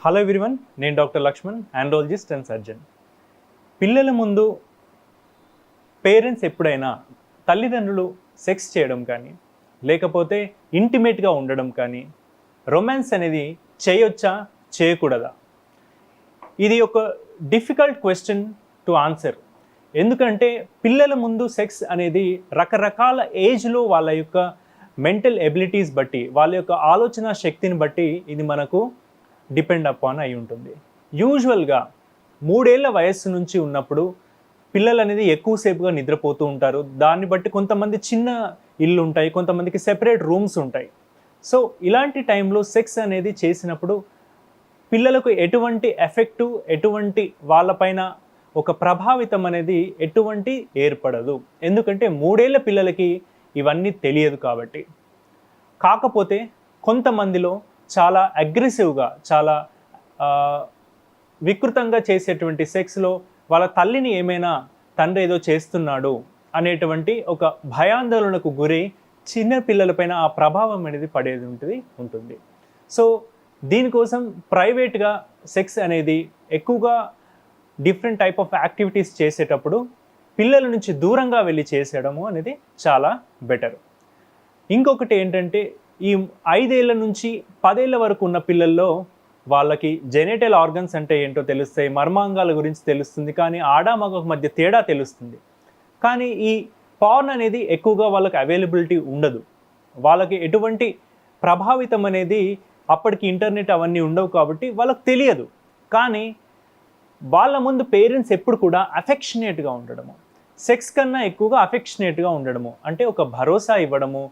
Hello everyone నేను doctor Lakshman andrologist and surgeon పిల్లల ముందు పేరెంట్స్ ఎప్పుడైనా తల్లిదండ్రులు సెక్స్ చేయడం కానీ లేకపోతే ఇంటిమేట్గా ఉండడం కానీ రొమాన్స్ అనేది చేయొచ్చా చేయకూడదా? ఇది ఒక డిఫికల్ట్ క్వశ్చన్ టు ఆన్సర్ ఎందుకంటే పిల్లల ముందు సెక్స్ అనేది రకరకాల ఏజ్లో వాళ్ళ యొక్క మెంటల్ ఎబిలిటీస్ బట్టి వాళ్ళ యొక్క ఆలోచన శక్తిని బట్టి ఇది మనకు డిపెండ్ అపాన్ అయి ఉంటుంది. యూజువల్గా మూడేళ్ళ వయస్సు నుంచి ఉన్నప్పుడు పిల్లలు అనేది ఎక్కువసేపుగా నిద్రపోతూ ఉంటారు. దాన్ని బట్టి కొంతమంది చిన్న ఇల్లు ఉంటాయి కొంతమందికి సెపరేట్ రూమ్స్ ఉంటాయి. సో ఇలాంటి టైంలో సెక్స్ అనేది చేసినప్పుడు పిల్లలకు ఎటువంటి ఎఫెక్టు ఎటువంటి వాళ్ళపైన ఒక ప్రభావితం అనేది ఎటువంటి ఏర్పడదు. ఎందుకంటే మూడేళ్ళ పిల్లలకి ఇవన్నీ తెలియదు కాబట్టి. కాకపోతే కొంతమందిలో చాలా అగ్రెసివ్గా చాలా వికృతంగా చేసేటువంటి సెక్స్లో వాళ్ళ తల్లిని ఏమైనా తండ్రి ఏదో చేస్తున్నాడు అనేటువంటి ఒక భయాందోళనకు గురై చిన్న పిల్లలపైన ఆ ప్రభావం అనేది పడేది ఉంటుంది ఉంటుంది. సో దీనికోసం ప్రైవేట్గా సెక్స్ అనేది ఎక్కువగా డిఫరెంట్ టైప్ ఆఫ్ యాక్టివిటీస్ చేసేటప్పుడు పిల్లల నుంచి దూరంగా వెళ్ళి చేసేయడము అనేది చాలా బెటర్ ఇంకొకటి ఏంటంటే ఈ ఐదేళ్ళ నుంచి పదేళ్ళ వరకు ఉన్న పిల్లల్లో వాళ్ళకి జెనేటల్ ఆర్గన్స్ అంటే ఏంటో తెలుస్తాయి మర్మాంగాల గురించి తెలుస్తుంది కానీ ఆడ మధ్య తేడా తెలుస్తుంది. కానీ ఈ పార్న్ అనేది ఎక్కువగా వాళ్ళకి అవైలబిలిటీ ఉండదు. వాళ్ళకి ఎటువంటి ప్రభావితం అనేది అప్పటికి ఇంటర్నెట్ అవన్నీ ఉండవు కాబట్టి వాళ్ళకి తెలియదు. కానీ వాళ్ళ ముందు పేరెంట్స్ ఎప్పుడు కూడా అఫెక్షనేట్గా ఉండడము సెక్స్ కన్నా ఎక్కువగా అఫెక్షనేట్గా ఉండడము అంటే ఒక భరోసా ఇవ్వడము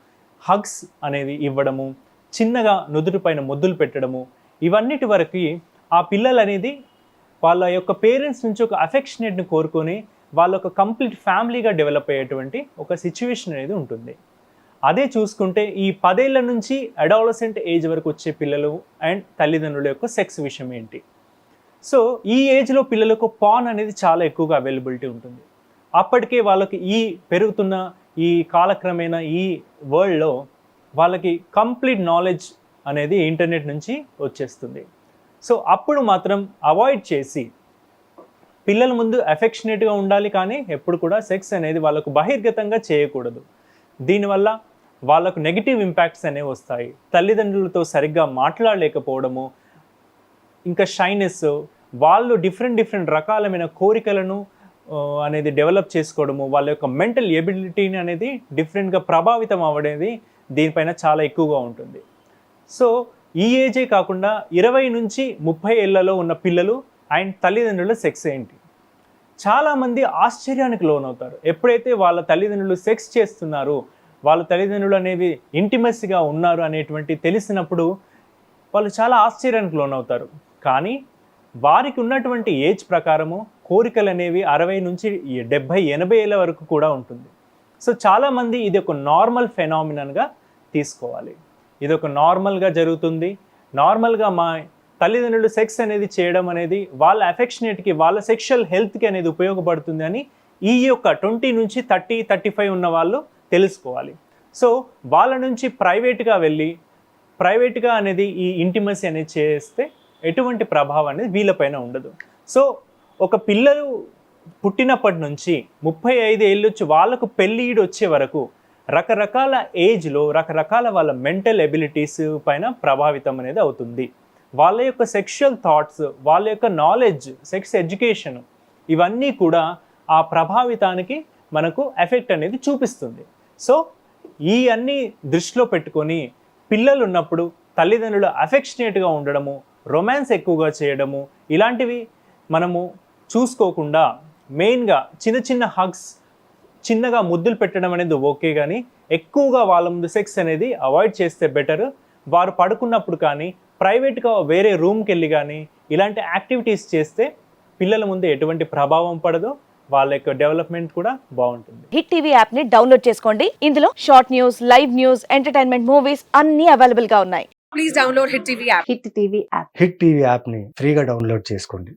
హగ్స్ అనేది ఇవ్వడము చిన్నగా నుదురుపైన మొద్దులు ముద్దులు పెట్టడము ఇవన్నిటి వరకు ఆ పిల్లలు అనేది వాళ్ళ యొక్క పేరెంట్స్ నుంచి ఒక అఫెక్షనేట్ని కోరుకొని వాళ్ళ ఒక కంప్లీట్ ఫ్యామిలీగా డెవలప్ అయ్యేటువంటి ఒక సిచ్యువేషన్ అనేది ఉంటుంది. అదే చూసుకుంటే ఈ పదేళ్ళ నుంచి అడాలసెంట్ ఏజ్ వరకు వచ్చే పిల్లలు అండ్ తల్లిదండ్రుల యొక్క సెక్స్ విషయం ఏంటి? సో ఈ ఏజ్లో పిల్లలకు పాన్ అనేది చాలా ఎక్కువగా అవైలబిలిటీ ఉంటుంది. అప్పటికే వాళ్ళకి ఈ పెరుగుతున్న ఈ కాలక్రమేణా ఈ వరల్డ్లో వాళ్ళకి కంప్లీట్ నాలెడ్జ్ అనేది ఇంటర్నెట్ నుంచి వచ్చేస్తుంది. సో అప్పుడు మాత్రం అవాయిడ్ చేసి పిల్లల ముందు అఫెక్షనేట్గా ఉండాలి కానీ ఎప్పుడు కూడా సెక్స్ అనేది వాళ్ళకు బహిర్గతంగా చేయకూడదు. దీనివల్ల వాళ్ళకు నెగిటివ్ ఇంపాక్ట్స్ అనేవి వస్తాయి. తల్లిదండ్రులతో సరిగ్గా మాట్లాడలేకపోవడము ఇంకా షైనెస్ వాళ్ళు డిఫరెంట్ డిఫరెంట్ రకాలమైన కోరికలను అనేది డెవలప్ చేసుకోవడము వాళ్ళ యొక్క మెంటల్ ఎబిలిటీని అనేది డిఫరెంట్గా ప్రభావితం అవ్వడేది దీనిపైన చాలా ఎక్కువగా ఉంటుంది. సో ఈ ఏజే కాకుండా ఇరవై నుంచి ముప్పై ఏళ్ళలో ఉన్న పిల్లలు అండ్ తల్లిదండ్రుల సెక్స్ ఏంటి? చాలామంది ఆశ్చర్యానికి లోనవుతారు. ఎప్పుడైతే వాళ్ళ తల్లిదండ్రులు సెక్స్ చేస్తున్నారు వాళ్ళ తల్లిదండ్రులు అనేవి ఇంటిమసీగా ఉన్నారు అనేటువంటి తెలిసినప్పుడు వాళ్ళు చాలా ఆశ్చర్యానికి లోనవుతారు. కానీ వారికి ఉన్నటువంటి ఏజ్ ప్రకారము కోరికలు అనేవి అరవై నుంచి డెబ్భై ఎనభై ఏళ్ళ వరకు కూడా ఉంటుంది. సో చాలామంది ఇది ఒక నార్మల్ ఫెనామినన్గా తీసుకోవాలి. ఇది ఒక నార్మల్గా జరుగుతుంది. నార్మల్గా మా తల్లిదండ్రులు సెక్స్ అనేది చేయడం అనేది వాళ్ళ అఫెక్షనేట్కి వాళ్ళ సెక్షువల్ హెల్త్కి అనేది ఉపయోగపడుతుంది అని ఈ యొక్క ట్వంటీ నుంచి థర్టీ థర్టీ ఫైవ్ ఉన్న వాళ్ళు తెలుసుకోవాలి. సో వాళ్ళ నుంచి ప్రైవేట్గా వెళ్ళి ప్రైవేట్గా అనేది ఈ ఇంటిమసీ అనేది చేస్తే ఎటువంటి ప్రభావం అనేది వీళ్ళపైన ఉండదు. సో ఒక పిల్లలు పుట్టినప్పటి నుంచి ముప్పై ఐదు ఏళ్ళు వచ్చి వాళ్ళకు పెళ్ళిడు వచ్చే వరకు రకరకాల ఏజ్లో రకరకాల వాళ్ళ మెంటల్ ఎబిలిటీస్ పైన ప్రభావితం అనేది అవుతుంది. వాళ్ళ యొక్క సెక్షువల్ థాట్స్ వాళ్ళ యొక్క నాలెడ్జ్ సెక్స్ ఎడ్యుకేషన్ ఇవన్నీ కూడా ఆ ప్రభావితానికి మనకు ఎఫెక్ట్ అనేది చూపిస్తుంది. సో ఈ అన్ని దృష్టిలో పెట్టుకొని పిల్లలు ఉన్నప్పుడు తల్లిదండ్రులు అఫెక్షనేట్గా ఉండడము రొమాన్స్ ఎక్కువగా చేయడము ఇలాంటివి మనము చూసుకోకుండా మెయిన్గా చిన్న చిన్న హగ్స్ చిన్నగా ముద్దులు పెట్టడం అనేది ఓకే కానీ ఎక్కువగా వాళ్ళ ముందు సెక్స్ అనేది అవాయిడ్ చేస్తే బెటర్. వారు పడుకున్నప్పుడు కానీ ప్రైవేట్గా వేరే రూమ్కి వెళ్ళి కానీ ఇలాంటి యాక్టివిటీస్ చేస్తే పిల్లల ముందు ఎటువంటి ప్రభావం పడదు. వాళ్ళ యొక్క డెవలప్మెంట్ కూడా బాగుంటుంది. హిట్ టీవీ యాప్ని డౌన్లోడ్ చేసుకోండి. ఇందులో short news live news entertainment movies అన్ని అవైలబుల్గా ఉన్నాయి. please download Hit TV app. Hit TV app. Hit TV యాప్ని ఫ్రీగా డౌన్లోడ్ చేసుకోండి.